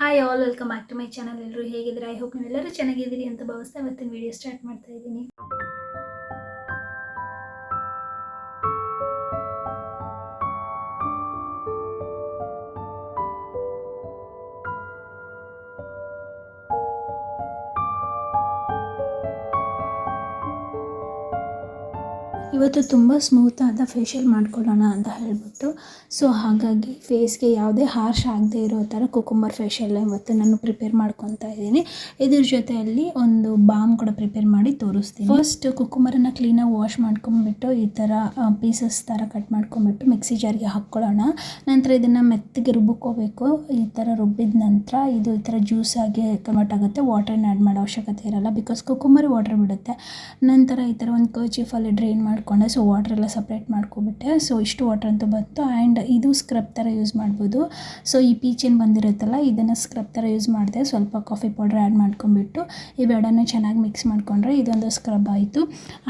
Hi all welcome back to my channel ಎಲ್ಲರೂ ಹೇಗಿದ್ದೀರಾ? I hope ನೀವೆಲ್ಲರೂ ಚೆನ್ನಾಗಿದ್ದೀರಿ ಅಂತ ಭಾವಿಸ್ತಾ ಇವತ್ತಿನ ವಿಡಿಯೋ ಸ್ಟಾರ್ಟ್ ಮಾಡ್ತಾ ಇದ್ದೀನಿ. ಇವತ್ತು ತುಂಬ ಸ್ಮೂತ್ ಆದ ಫೇಶಿಯಲ್ ಮಾಡ್ಕೊಳ್ಳೋಣ ಅಂತ ಹೇಳ್ಬಿಟ್ಟು. ಸೊ ಹಾಗಾಗಿ ಫೇಸ್ಗೆ ಯಾವುದೇ ಹಾರ್ಶ್ ಆಗದೆ ಇರೋ ಥರ ಕುಕುಂಬರ್ ಫೇಶಿಯಲ್ ಇವತ್ತು ನಾನು ಪ್ರಿಪೇರ್ ಮಾಡ್ಕೊತಾ ಇದ್ದೀನಿ. ಇದ್ರ ಜೊತೆಯಲ್ಲಿ ಒಂದು ಬಾಮ್ ಕೂಡ ಪ್ರಿಪೇರ್ ಮಾಡಿ ತೋರಿಸ್ತೀನಿ. ಫಸ್ಟ್ ಕುಕುಂಬರನ್ನು ಕ್ಲೀನಾಗಿ ವಾಶ್ ಮಾಡ್ಕೊಂಬಿಟ್ಟು ಈ ಥರ ಪೀಸಸ್ ಥರ ಕಟ್ ಮಾಡ್ಕೊಂಬಿಟ್ಟು ಮಿಕ್ಸಿ ಜಾರಿಗೆ ಹಾಕ್ಕೊಳ್ಳೋಣ. ನಂತರ ಇದನ್ನು ಮೆತ್ತಗೆ ರುಬ್ಕೋಬೇಕು. ಈ ಥರ ರುಬ್ಬಿದ ನಂತರ ಇದು ಈ ಥರ ಜ್ಯೂಸ್ ಆಗಿ ಕನ್ವರ್ಟ್ ಆಗುತ್ತೆ. ವಾಟರ್ನ ಆ್ಯಡ್ ಮಾಡೋ ಅವಶ್ಯಕತೆ ಇರಲ್ಲ ಬಿಕಾಸ್ ಕುಕುಂಬರ್ ವಾಟರ್ ಬಿಡುತ್ತೆ. ನಂತರ ಈ ಥರ ಒಂದು ಕರ್ಚೀಫಲ್ಲಿ ಡ್ರೈನ್ ಮಾಡಿಕೊಂಡೆ. ಸೊ ವಾಟರ್ ಎಲ್ಲ ಸಪ್ರೇಟ್ ಮಾಡ್ಕೊಬಿಟ್ಟೆ. ಸೊ ಇಷ್ಟು ವಾಟರ್ ಅಂತೂ ಬಂತು. ಆ್ಯಂಡ್ ಇದು ಸ್ಕ್ರಬ್ ಥರ ಯೂಸ್ ಮಾಡ್ಬೋದು. ಸೊ ಈ ಪೀಚೇನು ಬಂದಿರುತ್ತಲ್ಲ, ಇದನ್ನು ಸ್ಕ್ರಬ್ ಥರ ಯೂಸ್ ಮಾಡಿದೆ. ಸ್ವಲ್ಪ ಕಾಫಿ ಪೌಡ್ರ್ ಆ್ಯಡ್ ಮಾಡ್ಕೊಂಬಿಟ್ಟು ಇವೆರಡನ್ನೂ ಚೆನ್ನಾಗಿ ಮಿಕ್ಸ್ ಮಾಡಿಕೊಂಡ್ರೆ ಇದೊಂದು ಸ್ಕ್ರಬ್ ಆಯಿತು.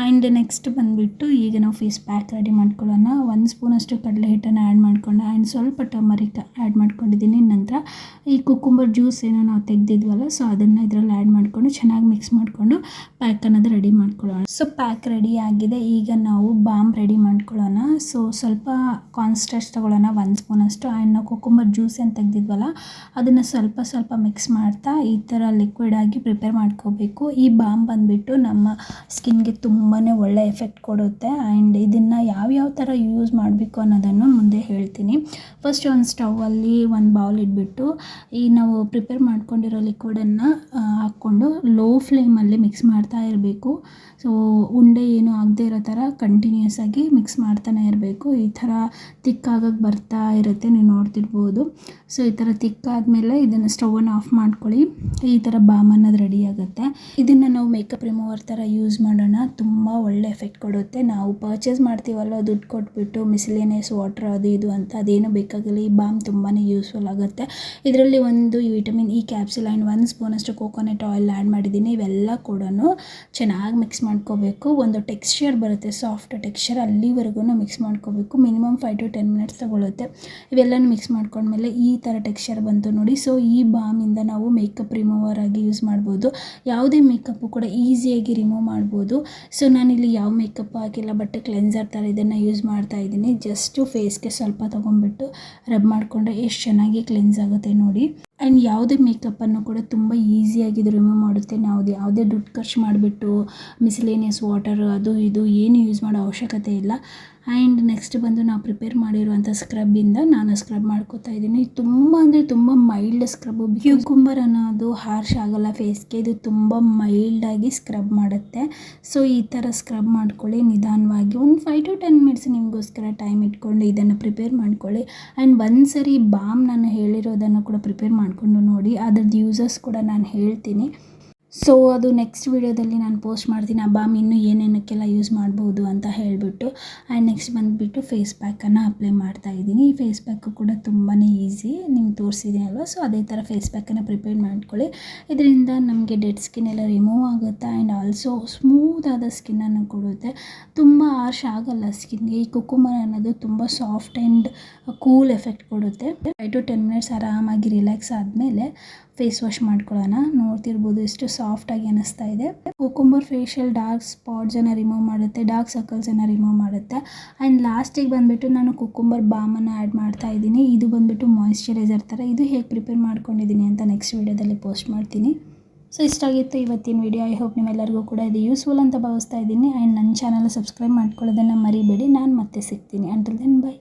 ಆ್ಯಂಡ್ ನೆಕ್ಸ್ಟ್ ಬಂದುಬಿಟ್ಟು, ಈಗ ನಾವು ಫೇಸ್ ಪ್ಯಾಕ್ ರೆಡಿ ಮಾಡ್ಕೊಳ್ಳೋಣ. ಒಂದು ಸ್ಪೂನಷ್ಟು ಕಡಲೆ ಹಿಟ್ಟನ್ನು ಆ್ಯಡ್ ಮಾಡ್ಕೊಂಡೆ. ಆ್ಯಂಡ್ ಸ್ವಲ್ಪ ಟರ್ಮರಿಕ್ ಆ್ಯಡ್ ಮಾಡ್ಕೊಂಡಿದ್ದೀನಿ. ನಂತರ ಈ ಕುಕುಂಬರ್ ಜ್ಯೂಸ್ ಏನೋ ನಾವು ತೆಗೆದಿದ್ವಲ್ಲ ಸೊ ಅದನ್ನು ಇದರಲ್ಲಿ ಆ್ಯಡ್ ಮಾಡಿಕೊಂಡು ಚೆನ್ನಾಗಿ ಮಿಕ್ಸ್ ಮಾಡಿಕೊಂಡು ಪ್ಯಾಕ್ ಅನ್ನೋದು ರೆಡಿ ಮಾಡ್ಕೊಳ್ಳೋಣ. ಸೊ ಪ್ಯಾಕ್ ರೆಡಿ ಆಗಿದೆ. ಈಗ ನಾವು ಬಾಮ್ ರೆಡಿ ಮಾಡ್ಕೊಳ್ಳೋಣ. ಸೊ ಸ್ವಲ್ಪ ಕಾನ್ಸ್ಟ್ರೆಸ್ ತೊಗೊಳ್ಳೋಣ, ಒಂದು ಸ್ಪೂನಷ್ಟು ಆ್ಯಂಡ್ ನಾವು ಕುಕುಂಬರ್ ಜ್ಯೂಸ್ ಏನು ತೆಗೆದಿದ್ವಲ್ಲ, ಅದನ್ನು ಸ್ವಲ್ಪ ಸ್ವಲ್ಪ ಮಿಕ್ಸ್ ಮಾಡ್ತಾ ಈ ಥರ ಲಿಕ್ವಿಡ್ ಆಗಿ ಪ್ರಿಪೇರ್ ಮಾಡ್ಕೋಬೇಕು. ಈ ಬಾಮ್ ಬಂದುಬಿಟ್ಟು ನಮ್ಮ ಸ್ಕಿನ್ಗೆ ತುಂಬಾ ಒಳ್ಳೆ ಎಫೆಕ್ಟ್ ಕೊಡುತ್ತೆ. ಆ್ಯಂಡ್ ಇದನ್ನು ಯಾವ್ಯಾವ ಥರ ಯೂಸ್ ಮಾಡಬೇಕು ಅನ್ನೋದನ್ನು ಮುಂದೆ ಹೇಳ್ತೀನಿ. ಫಸ್ಟ್ ಒಂದು ಸ್ಟವಲ್ಲಿ ಒಂದು ಬೌಲ್ ಇಟ್ಬಿಟ್ಟು, ಈ ನಾವು ಪ್ರಿಪೇರ್ ಮಾಡ್ಕೊಂಡಿರೋ ಲಿಕ್ವಿಡನ್ನು ಹಾಕ್ಕೊಂಡು ಲೋ ಫ್ಲೇಮಲ್ಲಿ ಮಿಕ್ಸ್ ಮಾಡ್ತಾ ಇರಬೇಕು. ಸೊ ಉಂಡೆ ಏನು ಆಗದೆ ಇರೋ ಥರ ಕಂಟಿನ್ಯೂಸ್ ಆಗಿ ಮಿಕ್ಸ್ ಮಾಡ್ತಾನೆ ಇರಬೇಕು. ಈ ಥರ ತಿಕ್ಕಾಗಕ್ಕೆ ಬರ್ತಾ ಇರುತ್ತೆ, ನೀವು ನೋಡ್ತಿರ್ಬೋದು. ಸೊ ಈ ಥರ ತಿಕ್ಕಾದ್ಮೇಲೆ ಇದನ್ನು ಸ್ಟವನ್ನು ಆಫ್ ಮಾಡ್ಕೊಳ್ಳಿ. ಈ ಥರ ಬಾಮ್ ಅನ್ನೋದು ರೆಡಿ ಆಗುತ್ತೆ. ಇದನ್ನು ನಾವು ಮೇಕಪ್ ರಿಮೂವರ್ ಥರ ಯೂಸ್ ಮಾಡೋಣ. ತುಂಬ ಒಳ್ಳೆ ಎಫೆಕ್ಟ್ ಕೊಡುತ್ತೆ. ನಾವು ಪರ್ಚೇಸ್ ಮಾಡ್ತೀವಲ್ಲ ದುಡ್ಡು ಕೊಟ್ಬಿಟ್ಟು ಮಿಸಿಲೇನಿಯಸ್ ವಾಟರ್ ಅದು ಇದು ಅಂತ, ಅದೇನು ಬೇಕಾಗಿಲ್ಲ. ಈ ಬಾಮ್ ತುಂಬಾ ಯೂಸ್ಫುಲ್ ಆಗುತ್ತೆ. ಇದರಲ್ಲಿ ಒಂದು vitamin E capsule and spoon ಸ್ಪೂನಷ್ಟು ಕೋಕೋನಟ್ ಆಯಿಲ್ ಆ್ಯಡ್ ಮಾಡಿದ್ದೀನಿ. ಇವೆಲ್ಲ ಕೂಡ ಚೆನ್ನಾಗಿ ಮಿಕ್ಸ್ ಮಾಡ್ಕೋಬೇಕು. ಒಂದು ಟೆಕ್ಸ್ಚರ್ ಬರುತ್ತೆ ಸಾಫ್ಟ್ ಟೆಕ್ಸ್ಚರ್ ಅಲ್ಲಿವರೆಗೂ ಮಿಕ್ಸ್ ಮಾಡ್ಕೋಬೇಕು. Minimum five to ten minutes ತಗೊಳುತ್ತೆ. ಇವೆಲ್ಲನೂ ಮಿಕ್ಸ್ ಮಾಡ್ಕೊಂಡ್ಮೇಲೆ ಈ ಥರ ಟೆಕ್ಸ್ಚರ್ ಬಂತು ನೋಡಿ. ಸೊ ಈ ಬಾಮಿಂದ ನಾವು ಮೇಕಪ್ ರಿಮೂವರ್ ಆಗಿ ಯೂಸ್ ಮಾಡ್ಬೋದು. ಯಾವುದೇ ಮೇಕಪ್ಪು ಕೂಡ ಈಸಿಯಾಗಿ ರಿಮೂವ್ ಮಾಡ್ಬೋದು. ಸೊ ನಾನಿಲ್ಲಿ ಯಾವ ಮೇಕಪ್ ಹಾಕಿಲ್ಲ ಬಟ್ ಕ್ಲೆನ್ಸರ್ ಥರ ಇದನ್ನು ಯೂಸ್ ಮಾಡ್ತಾ ಇದ್ದೀನಿ. ಜಸ್ಟು ಫೇಸ್ಗೆ ಸ್ವಲ್ಪ ತೊಗೊಂಡ್ಬಿಟ್ಟು ರಬ್ ಮಾಡಿಕೊಂಡ್ರೆ ಎಷ್ಟು ಚೆನ್ನಾಗಿ ಕ್ಲೆನ್ಸ್ ಆಗುತ್ತೆ ನೋಡಿ. ಆ್ಯಂಡ್ ಯಾವುದೇ ಮೇಕಪ್ಪನ್ನು ಕೂಡ ತುಂಬ ಈಸಿಯಾಗಿ ಇದು ರಿಮೂವ್ ಮಾಡುತ್ತೆ. ನಾವು ಯಾವುದೇ ದುಡ್ಡು ಖರ್ಚು ಮಾಡಿಬಿಟ್ಟು ಮಿಸ್ಲೇನಿಯಸ್ ವಾಟರ್ ಅದು ಇದು ಏನು ಯೂಸ್ ಮಾಡೋ ಅವಶ್ಯಕತೆ ಇಲ್ಲ. ಆ್ಯಂಡ್ ನೆಕ್ಸ್ಟ್ ಬಂದು ನಾವು ಪ್ರಿಪೇರ್ ಮಾಡಿರುವಂಥ ಸ್ಕ್ರಬ್ಬಿಂದ ನಾನು ಸ್ಕ್ರಬ್ ಮಾಡ್ಕೋತಾ ಇದ್ದೀನಿ. ತುಂಬ ಅಂದರೆ ತುಂಬ ಮೈಲ್ಡ್ ಸ್ಕ್ರಬ್ಬು ಕ್ಯೂಕುಂಬರ್ ಅನ್ನೋದು ಹಾರ್ಶ್ ಆಗಲ್ಲ. ಫೇಸ್ಗೆ ಇದು ತುಂಬ ಮೈಲ್ಡಾಗಿ ಸ್ಕ್ರಬ್ ಮಾಡುತ್ತೆ. ಸೊ ಈ ಥರ ಸ್ಕ್ರಬ್ ಮಾಡ್ಕೊಳ್ಳಿ ನಿಧಾನವಾಗಿ. ಒಂದು ಫೈವ್ ಟು ಟೆನ್ ಮಿನಿಟ್ಸ್ ನಿಮಗೋಸ್ಕರ ಟೈಮ್ ಇಟ್ಕೊಂಡು ಇದನ್ನು ಪ್ರಿಪೇರ್ ಮಾಡ್ಕೊಳ್ಳಿ. ಆ್ಯಂಡ್ ಒಂದು ಸರಿ ಬಾಮ್ ನಾನು ಹೇಳಿರೋದನ್ನು ಕೂಡ ಪ್ರಿಪೇರ್ ಮಾಡಿಕೊಂಡು ನೋಡಿ ಅದ್ರದ್ದು ಯೂಸಸ್ ಕೂಡ ನಾನು ಹೇಳ್ತೀನಿ. ಸೊ ಅದು ನೆಕ್ಸ್ಟ್ ವೀಡಿಯೋದಲ್ಲಿ ನಾನು ಪೋಸ್ಟ್ ಮಾಡ್ತೀನಿ. ಆ ಬಾಮ್ ಇನ್ನೂ ಏನೇನಕ್ಕೆಲ್ಲ ಯೂಸ್ ಮಾಡ್ಬೋದು ಅಂತ ಹೇಳಿಬಿಟ್ಟು ಆ್ಯಂಡ್ ನೆಕ್ಸ್ಟ್ ಬಂದುಬಿಟ್ಟು ಫೇಸ್ ಪ್ಯಾಕನ್ನು ಅಪ್ಲೈ ಮಾಡ್ತಾ ಇದ್ದೀನಿ. ಈ ಫೇಸ್ ಪ್ಯಾಕು ಕೂಡ ತುಂಬಾ ಈಸಿ ನಿಮ್ಗೆ ತೋರಿಸಿದ್ದೀನಿ ಅಲ್ವಾ? ಸೊ ಅದೇ ಥರ ಫೇಸ್ ಪ್ಯಾಕನ್ನು ಪ್ರಿಪೇರ್ ಮಾಡ್ಕೊಳ್ಳಿ. ಇದರಿಂದ ನಮಗೆ ಡೆಡ್ ಸ್ಕಿನ್ ಎಲ್ಲ ರಿಮೂವ್ ಆಗುತ್ತೆ ಆ್ಯಂಡ್ ಆಲ್ಸೋ ಸ್ಮೂತ್ ಆದ ಸ್ಕಿನ್ನನ್ನು ಕೊಡುತ್ತೆ. ತುಂಬ ಆರ್ಶ್ ಆಗಲ್ಲ ಸ್ಕಿನ್ಗೆ ಈ ಕುಕುಮರ್ ಅನ್ನೋದು ತುಂಬ ಸಾಫ್ಟ್ ಆ್ಯಂಡ್ ಕೂಲ್ ಎಫೆಕ್ಟ್ ಕೊಡುತ್ತೆ. ಫೈವ್ ಟು ಟೆನ್ ಮಿನಿಟ್ಸ್ ಆರಾಮಾಗಿ ರಿಲ್ಯಾಕ್ಸ್ ಆದಮೇಲೆ ಫೇಸ್ ವಾಶ್ ಮಾಡ್ಕೊಳ್ಳೋಣ. ನೋಡ್ತಿರ್ಬೋದು ಎಷ್ಟು ಸಾಫ್ಟಾಗಿ ಅನಿಸ್ತಾ ಇದೆ. ಕುಕುಂಬರ್ ಫೇಶಿಯಲ್ ಡಾರ್ಕ್ ಅನ್ನ ರಿಮೂವ್ ಮಾಡುತ್ತೆ ಡಾರ್ಕ್ ಸರ್ಕಲ್ಸ್ ಸರ್ಕಲ್ಸನ್ನು ರಿಮೂವ್ ಮಾಡುತ್ತೆ. ಆ್ಯಂಡ್ ಲಾಸ್ಟಿಗೆ ಬಂದುಬಿಟ್ಟು ನಾನು ಕುಕುಂಬರ್ ಬಾಮನ್ನು ಆ್ಯಡ್ ಮಾಡ್ತಾ ಇದ್ದೀನಿ. ಇದು ಬಂದುಬಿಟ್ಟು ಮಾಯಿಶ್ಚರೈಸರ್ ಥರ ಇದು ಹೇಗೆ ಪ್ರಿಪೇರ್ ಮಾಡ್ಕೊಂಡಿದ್ದೀನಿ ಅಂತ ನೆಕ್ಸ್ಟ್ ವೀಡಿಯೋದಲ್ಲಿ ಪೋಸ್ಟ್ ಮಾಡ್ತೀನಿ. ಸೊ ಇಷ್ಟಾಗಿತ್ತು ಇವತ್ತಿನ ವಿಡಿಯೋ ಐ ಹೋಪ್ ನಿಮ್ಮೆಲ್ಲರಿಗೂ ಕೂಡ ಇದು ಯೂಸ್ಫುಲ್ ಅಂತ ಭಾವಿಸ್ತಾ ಇದ್ದೀನಿ. ಆ್ಯಂಡ್ ನನ್ನ ಚಾನಲ್ ಸಬ್ಸ್ಕ್ರೈಬ್ ಮಾಡ್ಕೊಳ್ಳೋದನ್ನು ಮರಿಬೇಡಿ. ನಾನು ಮತ್ತೆ ಸಿಗ್ತೀನಿ. Until then by